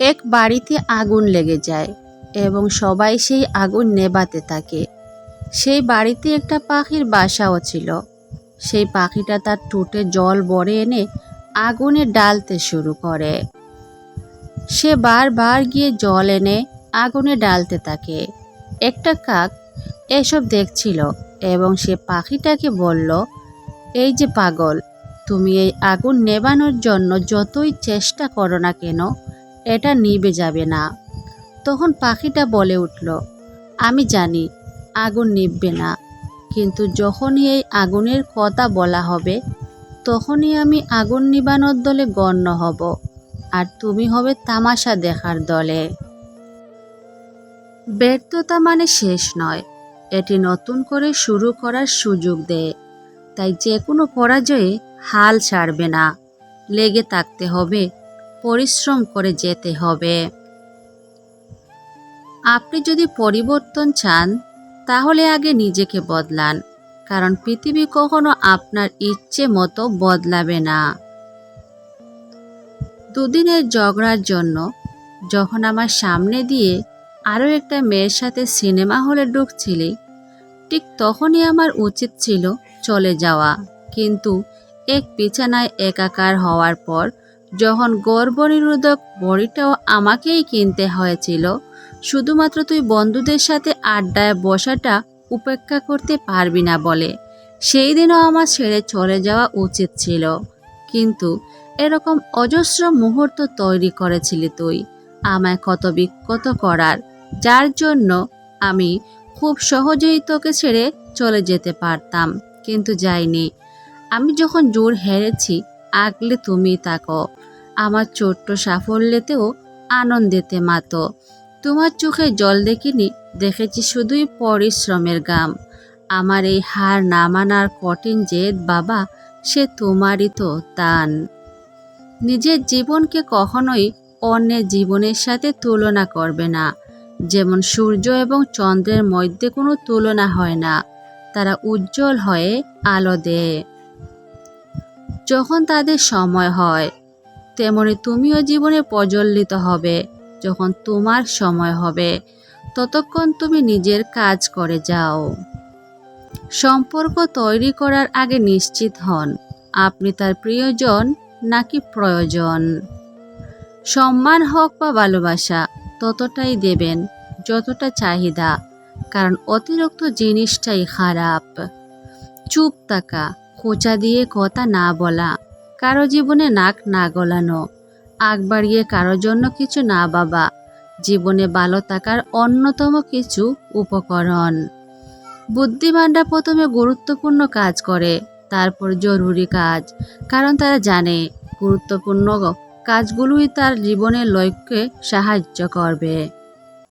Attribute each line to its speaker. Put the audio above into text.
Speaker 1: এক বাড়িতে আগুন লেগে যায় এবং সবাই সেই আগুন নেভাতে থাকে। সেই বাড়িতে একটা পাখির বাসাও ছিল। সেই পাখিটা তার ঠোঁটে জল ভরে এনে আগুনে ডালতে শুরু করে। সে বারবার গিয়ে জল এনে আগুনে ডালতে থাকে। একটা কাক এসব দেখছিল এবং সে পাখিটাকে বলল, এই যে পাগল, তুমি এই আগুন নেবানোর জন্য যতই চেষ্টা করো না কেন এটা নিবে যাবে না। তখন পাখিটা বলে উঠল, আমি জানি, আগুন নিববে না। কিন্তু যখনই এই আগুনের কথা বলা হবে, তখনই আমি আগুন নিবানোর দলে গণ্য হব, আর তুমি হবে তামাশা দেখার দলে। ব্যর্থতা মানে শেষ নয়। এটি নতুন করে শুরু করার সুযোগ দেয়। তাই যে কোনো পরাজয়ে হাল ছাড়বে না। লেগে থাকতে হবে পরিশ্রম করে যেতে হবে। আপনি যদি পরিবর্তন চান, তাহলে আগে নিজেকে বদলান, কারণ পৃথিবী কখনো আপনার ইচ্ছে মতো বদলাবে না। দুদিনের ঝগড়ার জন্য যখন আমার সামনে দিয়ে আরও একটা মেয়ের সাথে সিনেমা হলে ঢুকছিলি, ঠিক তখনই আমার উচিত ছিল চলে যাওয়া, কিন্তু এক বিছানায় একাকার হওয়ার পর যখন গর্ভনিরোধক বড়িটাও আমাকেই কিনতে হয়েছিল, শুধুমাত্র তুই বন্ধুদের সাথে আড্ডায় বসাটা উপেক্ষা করতে পারবি না বলে। সেই দিনও আমার ছেড়ে চলে যাওয়া উচিত ছিল। কিন্তু এরকম অজস্র মুহূর্ত তৈরি করেছিলি তুই, আমায় কত বিক্ষত করার, যার জন্য আমি খুব সহজেই তোকে ছেড়ে চলে যেতে পারতাম। কিন্তু যাইনি। আমি যখন জোর হেরেছি আগলে তুমি থাকো। আমার ছোট্ট সাফল্যেতেও আনন্দেতে মাতো। তোমার চোখে জল দেখিনি, দেখেছি শুধুই পরিশ্রমের গাম আমার এই হার না মানার কঠিন জেদ বাবা, সে তোমারই তো তান। নিজের জীবনকে কখনোই অন্যের জীবনের সাথে তুলনা করবে না। যেমন সূর্য এবং চন্দ্রের মধ্যে কোনো তুলনা হয় না। তারা উজ্জ্বল হয়ে আলো দেয়। যখন তাদের সময় হয়, তেমনি তুমিও জীবনে প্রজ্বলিত হবে। যখন তোমার সময় হবে, ততক্ষণ তুমি নিজের কাজ করে যাও। সম্পর্ক তৈরি করার আগে নিশ্চিত হন, আপনি তার প্রিয়জন নাকি প্রয়োজন। সম্মান হোক বা ভালোবাসা, ততটাই দেবেন, যতটা চাহিদা, কারণ অতিরিক্ত জিনিসটাই খারাপ। চুপ থাকা খোঁচা দিয়ে কথা না বলা, কারও জীবনে নাক না গলানো, আগ বাড়িয়ে কারোর জন্য কিছু না বাবা জীবনে ভালো থাকার অন্যতম কিছু উপকরণ। বুদ্ধিমানরা প্রথমে গুরুত্বপূর্ণ কাজ করে, তারপর জরুরি কাজ, কারণ তারা জানে গুরুত্বপূর্ণ কাজগুলোই তার জীবনের লক্ষ্যে সাহায্য করবে।